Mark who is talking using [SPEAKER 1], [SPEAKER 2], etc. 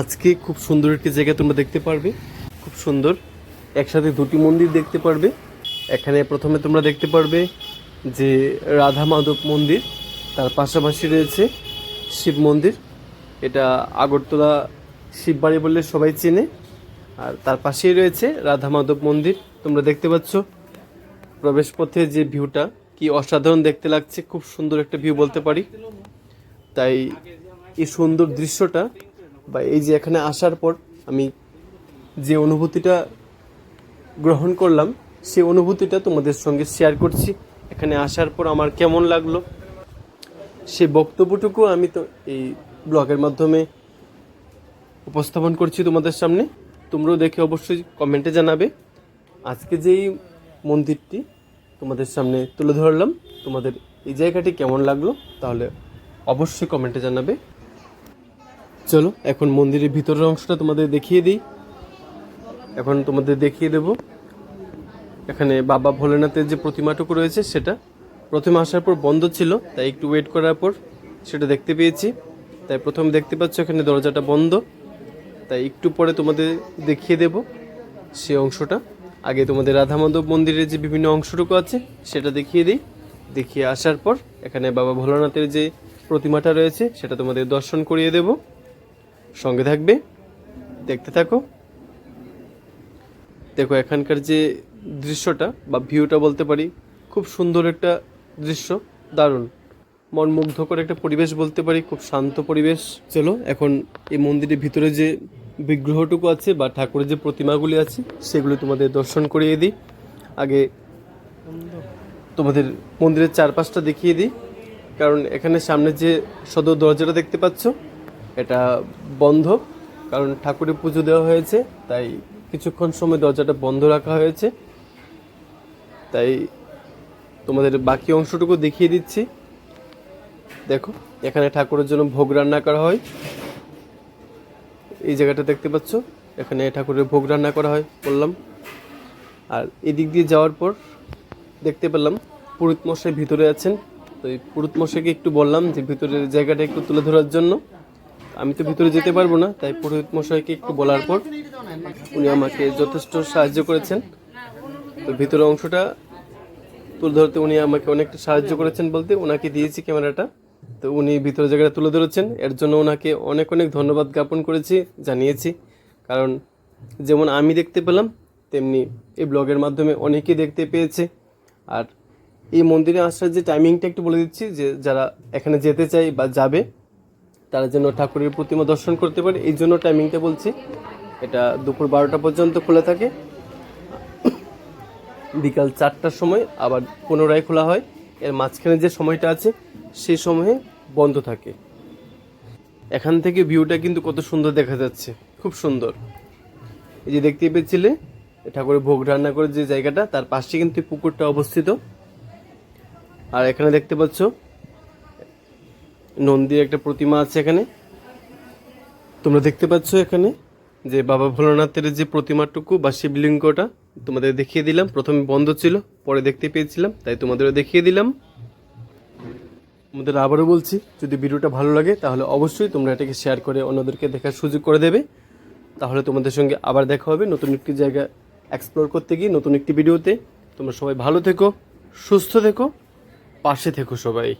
[SPEAKER 1] আজকে খুব সুন্দর একটি জায়গা তোমরা দেখতে পারবে। খুব সুন্দর। একসাথে দুটি মন্দির দেখতে পারবে। এখানে প্রথমে তোমরা দেখতে পারবে যে রাধা মাধব মন্দির, তার পাশাপাশি রয়েছে শিব মন্দির। এটা আগরতলা শিববাড়ি বললে সবাই চেনে। আর তার পাশেই রয়েছে রাধা মাধব মন্দির। তোমরা দেখতে পাচ্ছ প্রবেশ পথে যে ভিউটা, কি অসাধারণ দেখতে লাগছে। খুব সুন্দর একটা ভিউ বলতে পারি। তাই এই সুন্দর দৃশ্যটা বা এই যে এখানে আসার পর আমি যে অনুভূতিটা গ্রহণ করলাম সেই অনুভূতিটা তোমাদের সঙ্গে শেয়ার করছি। এখানে আসার পর আমার কেমন লাগল? সে বক্তব্যটুকু আমি তো এই ব্লগের মাধ্যমে উপস্থাপন করছি তোমাদের সামনে। তোমরাও দেখে অবশ্যই কমেন্টে জানাবে। আজকে যেই মন্দিরটি তোমাদের সামনে তুলে ধরলাম, তোমাদের এই জায়গাটি কেমন লাগল? তাহলে অবশ্যই কমেন্টে জানাবে। চলো, এখন মন্দিরের ভিতরের অংশটা তোমাদের দেখিয়ে দিই। এখন তোমাদের দেখিয়ে দেব। এখানে বাবা ভোলেনাথের যে প্রতিমাটুকু রয়েছে, সেটা প্রথমে আসার পর বন্ধ ছিল, তাই একটু ওয়েট করার পর সেটা দেখতে পেয়েছি। তাই প্রথম দেখতে পাচ্ছ, এখানে দরজাটা বন্ধ। তাই একটু পরে তোমাদের দেখিয়ে দেব সে অংশটা। আগে তোমাদের রাধা মাধব মন্দিরের যে বিভিন্ন অংশটুকু আছে, সেটা দেখিয়ে দিই। দেখিয়ে আসার পর এখানে বাবা ভোলানাথের যে প্রতিমাটা রয়েছে, সেটা তোমাদের দর্শন করিয়ে দেব। সঙ্গে থাকবে। দেখতে থাকো। দেখো এখানকার যে দৃশ্যটা বা ভিউটা বলতে পারি, খুব সুন্দর একটা দৃশ্য, দারুণ। মন মুগ্ধকর একটা পরিবেশ বলতে পারি, খুব শান্ত পরিবেশ। চলো, এখন এই মন্দিরের ভিতরে যে বিগ্রহটুকু আছে বা ঠাকুরের যে প্রতিমাগুলি আছে, সেগুলো তোমাদের দর্শন করিয়ে দিই। আগে তোমাদের মন্দিরের চারপাশটা দেখিয়ে দিই। কারণ এখানে সামনে যে সদর দরজাটা দেখতে পাচ্ছ এটা বন্ধ, কারণ ঠাকুরের পুজো দেওয়া হয়েছে, তাই কিছুক্ষণ সময় দরজাটা বন্ধ রাখা হয়েছে। তাই তোমাদের বাকি অংশটুকু দেখিয়ে দিচ্ছি। দেখো, এখানে ঠাকুরের জন্য ভোগ রান্না করা হয়। এই জায়গাটা দেখতে পাচ্ছ, এখানে ঠাকুরের ভোগ রান্না করা হয়, বললাম। আর এদিক দিয়ে যাওয়ার পর দেখতে পেলাম পুরুত মশাই ভিতরে আছেন। তো এই পুরুত মশাইকে একটু বললাম যে ভিতরের জায়গাটা একটু তুলে ধরার জন্য। আমি তো ভিতরে যেতে পারব না, তাই পুরোহিত মশাইকে একটু বলার পর উনি আমাকে যথেষ্ট সাহায্য করেছেন। তো ভিতরের অংশটা তুলে ধরতে উনি আমাকে অনেকটা সাহায্য করেছেন বলতে, ওনাকে দিয়েছি ক্যামেরাটা। তো উনি ভিতরের জায়গাটা তুলে ধরেছেন, এর জন্য ওনাকে অনেক অনেক ধন্যবাদ জ্ঞাপন করেছি, জানিয়েছি। কারণ যেমন আমি দেখতে পেলাম, তেমনি এই ব্লগের মাধ্যমে অনেকেই দেখতে পেয়েছে। আর এই মন্দিরে আসার যে টাইমিংটা একটু বলে দিচ্ছি যে যারা এখানে যেতে চাই বা যাবে তারা যেন ঠাকুরের প্রতিমা দর্শন করতে পারে। এই জন্য টাইমিংটা বলছি, এটা দুপুর বারোটা পর্যন্ত খোলা থাকে। বিকাল চারটার সময় আবার পুনরায় খোলা হয়। এর মাঝখানে যে সময়টা আছে সেই সময়ে বন্ধ থাকে। এখান থেকে ভিউটা কিন্তু কত সুন্দর দেখা যাচ্ছে। খুব সুন্দর। এই যে দেখতে পেয়েছিলে, ঠাকুরের ভোগ রান্না করে যে জায়গাটা, তার পাশে কিন্তু পুকুরটা অবস্থিত। আর এখানে দেখতে পাচ্ছ নন্দীর একটা প্রতিমা আছে এখানে। তোমরা দেখতে পাচ্ছ এখানে যে বাবা ভোলানাথের যে প্রতিমাটুকু বা শিবলিঙ্গটা, তোমাদের দেখিয়ে দিলাম। প্রথমে বন্ধ ছিল, পরে দেখতে পেয়েছিলাম, তাই তোমাদেরও দেখিয়ে দিলাম। তোমাদের আবারও বলছি, যদি ভিডিওটা ভালো লাগে, তাহলে অবশ্যই তোমরা এটাকে শেয়ার করে অন্যদেরকে দেখার সুযোগ করে দেবে। তাহলে তোমাদের সঙ্গে আবার দেখা হবে নতুন একটি জায়গা এক্সপ্লোর করতে গিয়ে, নতুন একটি ভিডিওতে। তোমরা সবাই ভালো থেকো, সুস্থ থেকো, পাশে থেকো সবাই।